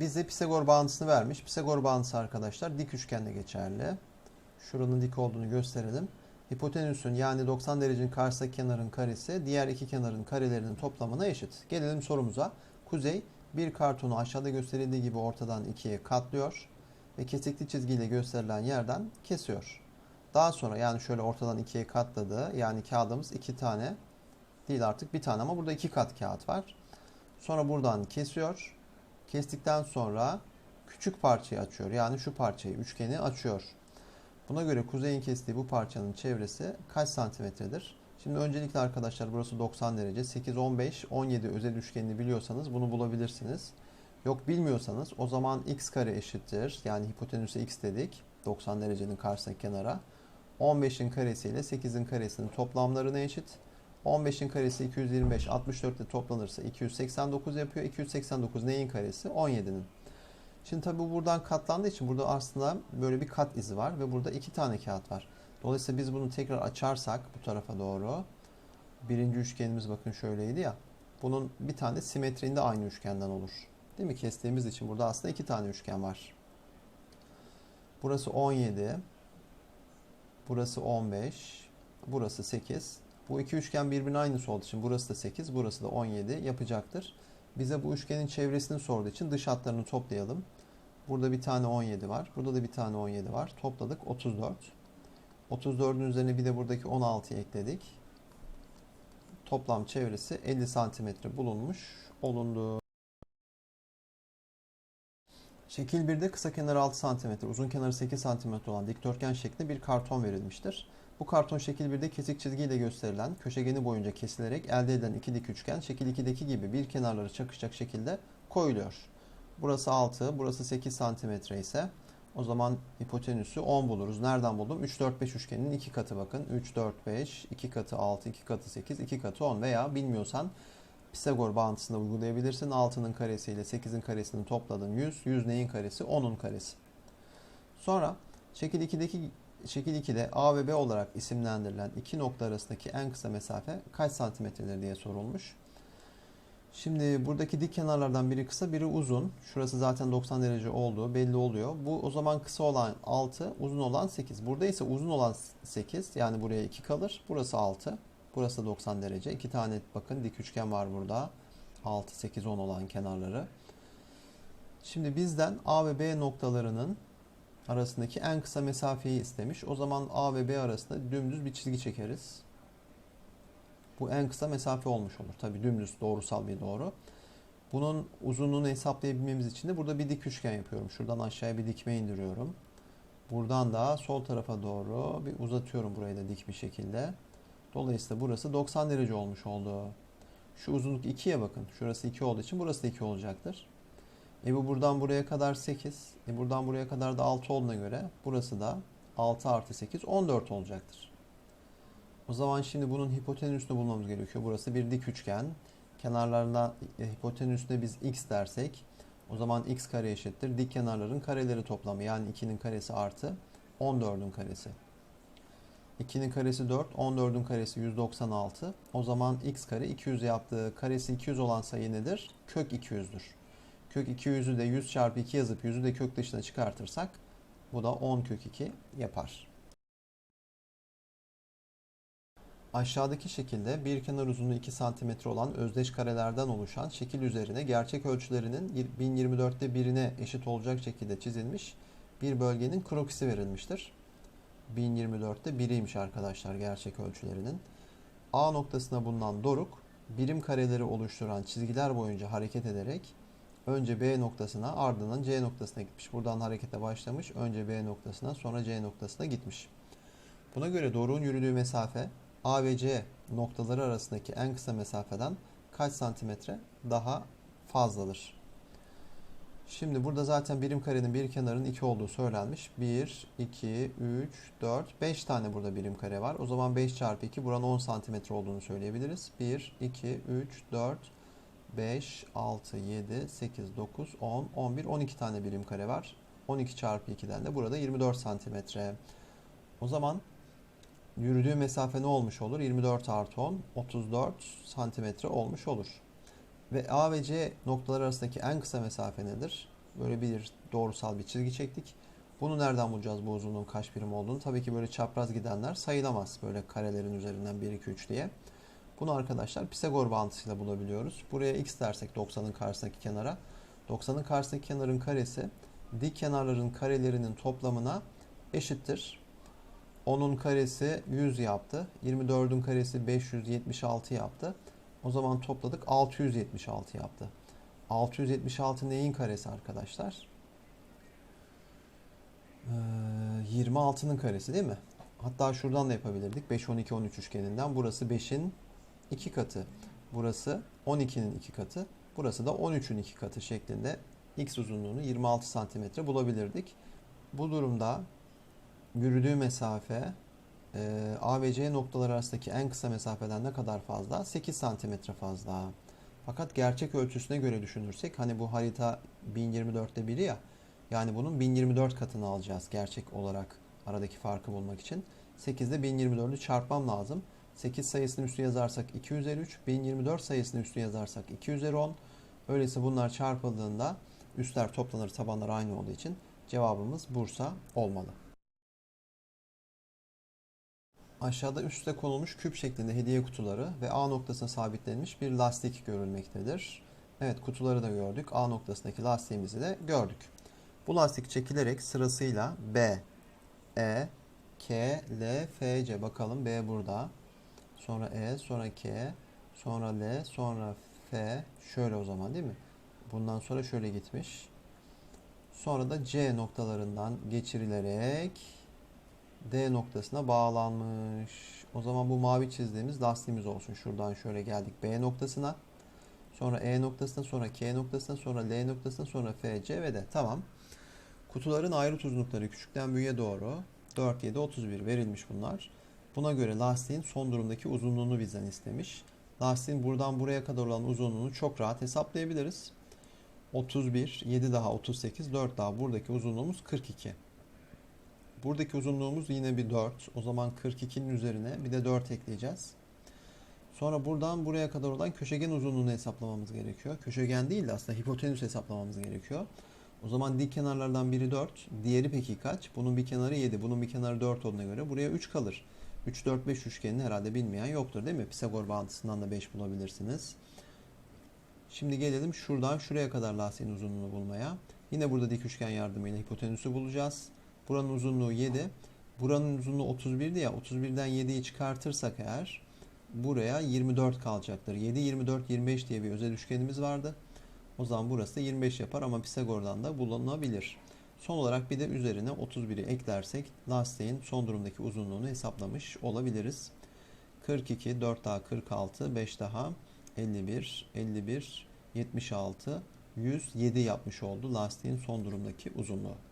bize Pisagor bağıntısını vermiş. Pisagor bağıntısı arkadaşlar dik üçgende geçerli. Şuranın dik olduğunu gösterelim. Hipotenüsün yani 90 derecenin karşısındaki kenarın karesi diğer iki kenarın karelerinin toplamına eşit. Gelelim sorumuza. Kuzey bir kartonu aşağıda gösterildiği gibi ortadan ikiye katlıyor ve kesikli çizgiyle gösterilen yerden kesiyor. Daha sonra yani şöyle ortadan ikiye katladı. Yani kağıdımız iki tane değil artık bir tane ama burada iki kat kağıt var. Sonra buradan kesiyor. Kestikten sonra küçük parçayı açıyor. Yani şu parçayı, üçgeni açıyor. Buna göre kuzeyin kestiği bu parçanın çevresi kaç santimetredir? Şimdi öncelikle arkadaşlar burası 90 derece. 8, 15, 17 özel üçgenini biliyorsanız bunu bulabilirsiniz. Yok bilmiyorsanız o zaman x kare eşittir. Yani hipotenüse x dedik. 90 derecenin karşısındaki kenara. 15'in karesi ile 8'in karesinin toplamlarına eşit. 15'in karesi 225, 64 ile toplanırsa 289 yapıyor. 289 neyin karesi? 17'nin. Şimdi tabi bu buradan katlandığı için burada aslında böyle bir kat izi var ve burada iki tane kağıt var. Dolayısıyla biz bunu tekrar açarsak bu tarafa doğru birinci üçgenimiz bakın şöyleydi ya. Bunun bir tane simetriğinde aynı üçgenden olur. Değil mi? Kestiğimiz için burada aslında iki tane üçgen var. Burası 17. Burası 15. Burası 8. Bu iki üçgen birbirine aynısı olduğu için burası da 8, burası da 17 yapacaktır. Bize bu üçgenin çevresini sorduğu için dış hatlarını toplayalım. Burada bir tane 17 var. Burada da bir tane 17 var. Topladık 34. 34'ün üzerine bir de buradaki 16'yı ekledik. Toplam çevresi 50 santimetre bulunmuş olundu. Şekil 1'de kısa kenarı 6 cm, uzun kenarı 8 cm olan dikdörtgen şeklinde bir karton verilmiştir. Bu karton şekil 1'de kesik çizgiyle gösterilen köşegeni boyunca kesilerek elde edilen iki dik üçgen şekil 2'deki gibi bir kenarları çakışacak şekilde koyuluyor. Burası 6, burası 8 cm ise o zaman hipotenüsü 10 buluruz. Nereden buldum? 3, 4, 5 üçgeninin 2 katı bakın. 3, 4, 5, 2 katı 6, 2 katı 8, 2 katı 10 veya bilmiyorsan Pisagor bağıntısını uygulayabilirsin. 6'nın karesi ile 8'in karesini topladın 100. 100 neyin karesi? 10'un karesi. Sonra şekil 2'deki şekil 2'de A ve B olarak isimlendirilen iki nokta arasındaki en kısa mesafe kaç santimetredir diye sorulmuş. Şimdi buradaki dik kenarlardan biri kısa, biri uzun. Şurası zaten 90 derece olduğu belli oluyor. Bu o zaman kısa olan 6, uzun olan 8. Burada ise uzun olan 8, yani buraya 2 kalır. Burası 6. Burası 90 derece. İki tane bakın dik üçgen var burada. 6, 8, 10 olan kenarları. Şimdi bizden A ve B noktalarının arasındaki en kısa mesafeyi istemiş. O zaman A ve B arasında dümdüz bir çizgi çekeriz. Bu en kısa mesafe olmuş olur. Tabi dümdüz doğrusal bir doğru. Bunun uzunluğunu hesaplayabilmemiz için de burada bir dik üçgen yapıyorum. Şuradan aşağıya bir dikme indiriyorum. Buradan da sol tarafa doğru bir uzatıyorum burayı da dik bir şekilde. Dolayısıyla burası 90 derece olmuş oldu. Şu uzunluk 2'ye bakın. Şurası 2 olduğu için burası da 2 olacaktır. E bu buradan buraya kadar 8. E buradan buraya kadar da 6 olduğuna göre burası da 6 artı 8 14 olacaktır. O zaman şimdi bunun hipotenüsünü bulmamız gerekiyor. Burası bir dik üçgen. Kenarlarına e, hipotenüsüne biz x dersek o zaman x kare eşittir. Dik kenarların kareleri toplamı yani 2'nin karesi artı 14'ün karesi. 2'nin karesi 4, 14'ün karesi 196. O zaman x kare 200 yaptığı karesi 200 olan sayı nedir? Kök 200'dür. Kök 200'ü de 100 çarpı 2 yazıp 100'ü de kök dışına çıkartırsak bu da 10 kök 2 yapar. Aşağıdaki şekilde bir kenar uzunluğu 2 cm olan özdeş karelerden oluşan şekil üzerine gerçek ölçülerinin 1024'te birine eşit olacak şekilde çizilmiş bir bölgenin krokisi verilmiştir. 1024'te biriymiş arkadaşlar gerçek ölçülerinin. A noktasına bulunan doruk birim kareleri oluşturan çizgiler boyunca hareket ederek önce B noktasına ardından C noktasına gitmiş. Buradan harekete başlamış. Önce B noktasına sonra C noktasına gitmiş. Buna göre doruğun yürüdüğü mesafe A ve C noktaları arasındaki en kısa mesafeden kaç santimetre daha fazladır? Şimdi burada zaten birim karenin bir kenarının 2 olduğu söylenmiş. 1, 2, 3, 4, 5 tane burada birim kare var. O zaman 5 çarpı 2 buranın 10 santimetre olduğunu söyleyebiliriz. 1, 2, 3, 4, 5, 6, 7, 8, 9, 10, 11, 12 tane birim kare var. 12 çarpı 2'den de burada 24 santimetre. O zaman yürüdüğü mesafe ne olmuş olur? 24 artı 10, 34 santimetre olmuş olur. Ve A ve C noktalar arasındaki en kısa mesafe nedir? Böyle bir doğrusal bir çizgi çektik. Bunu nereden bulacağız bu uzunluğun kaç birim olduğunu? Tabii ki böyle çapraz gidenler sayılamaz böyle karelerin üzerinden 1, 2, 3 diye. Bunu arkadaşlar Pisagor bağıntısıyla bulabiliyoruz. Buraya x dersek 90'ın karşısındaki kenara. 90'ın karşısındaki kenarın karesi dik kenarların karelerinin toplamına eşittir. 10'un karesi 100 yaptı. 24'ün karesi 576 yaptı. O zaman topladık 676 yaptı. 676 neyin karesi arkadaşlar? Ee, 26'nın karesi değil mi? Hatta şuradan da yapabilirdik. 5, 12, 13 üçgeninden. Burası 5'in 2 katı. Burası 12'nin 2 katı. Burası da 13'ün 2 katı şeklinde x uzunluğunu 26 santimetre bulabilirdik. Bu durumda yürüdüğü mesafe e, A ve C noktaları arasındaki en kısa mesafeden ne kadar fazla? 8 santimetre fazla. Fakat gerçek ölçüsüne göre düşünürsek hani bu harita 1024'te biri ya yani bunun 1024 katını alacağız gerçek olarak aradaki farkı bulmak için. 8 ile 1024'ü çarpmam lazım. 8 sayısını üstü yazarsak 2 üzeri 3, 1024 sayısını üstü yazarsak 2 üzeri 10. Öyleyse bunlar çarpıldığında üstler toplanır tabanlar aynı olduğu için cevabımız Bursa olmalı. Aşağıda üste konulmuş küp şeklinde hediye kutuları ve A noktasına sabitlenmiş bir lastik görülmektedir. Evet kutuları da gördük. A noktasındaki lastiğimizi de gördük. Bu lastik çekilerek sırasıyla B, E, K, L, F, C. Bakalım B burada. Sonra E, sonra K, sonra L, sonra F. Şöyle o zaman değil mi? Bundan sonra şöyle gitmiş. Sonra da C noktalarından geçirilerek D noktasına bağlanmış. O zaman bu mavi çizdiğimiz lastiğimiz olsun. Şuradan şöyle geldik B noktasına. Sonra E noktasına, sonra K noktasına, sonra L noktasına, sonra F, C ve D. Tamam. Kutuların ayrıt uzunlukları küçükten büyüğe doğru 4, 7, 31 verilmiş bunlar. Buna göre lastiğin son durumdaki uzunluğunu bizden istemiş. Lastiğin buradan buraya kadar olan uzunluğunu çok rahat hesaplayabiliriz. 31, 7 daha 38, 4 daha buradaki uzunluğumuz 42. Buradaki uzunluğumuz yine bir 4. O zaman 42'nin üzerine bir de 4 ekleyeceğiz. Sonra buradan buraya kadar olan köşegen uzunluğunu hesaplamamız gerekiyor. Köşegen değil de aslında hipotenüs hesaplamamız gerekiyor. O zaman dik kenarlardan biri 4. Diğeri peki kaç? Bunun bir kenarı 7. Bunun bir kenarı 4 olduğuna göre buraya 3 kalır. 3, 4, 5 üçgenini herhalde bilmeyen yoktur değil mi? Pisagor bağıntısından da 5 bulabilirsiniz. Şimdi gelelim şuradan şuraya kadar lastiğin uzunluğunu bulmaya. Yine burada dik üçgen yardımıyla hipotenüsü bulacağız. Buranın uzunluğu 7. Buranın uzunluğu 31'di ya. 31'den 7'yi çıkartırsak eğer buraya 24 kalacaktır. 7, 24, 25 diye bir özel üçgenimiz vardı. O zaman burası da 25 yapar ama Pisagor'dan da bulunabilir. Son olarak bir de üzerine 31'i eklersek lastiğin son durumdaki uzunluğunu hesaplamış olabiliriz. 42, 4 daha 46, 5 daha 51, 51, 76, 107 yapmış oldu lastiğin son durumdaki uzunluğu.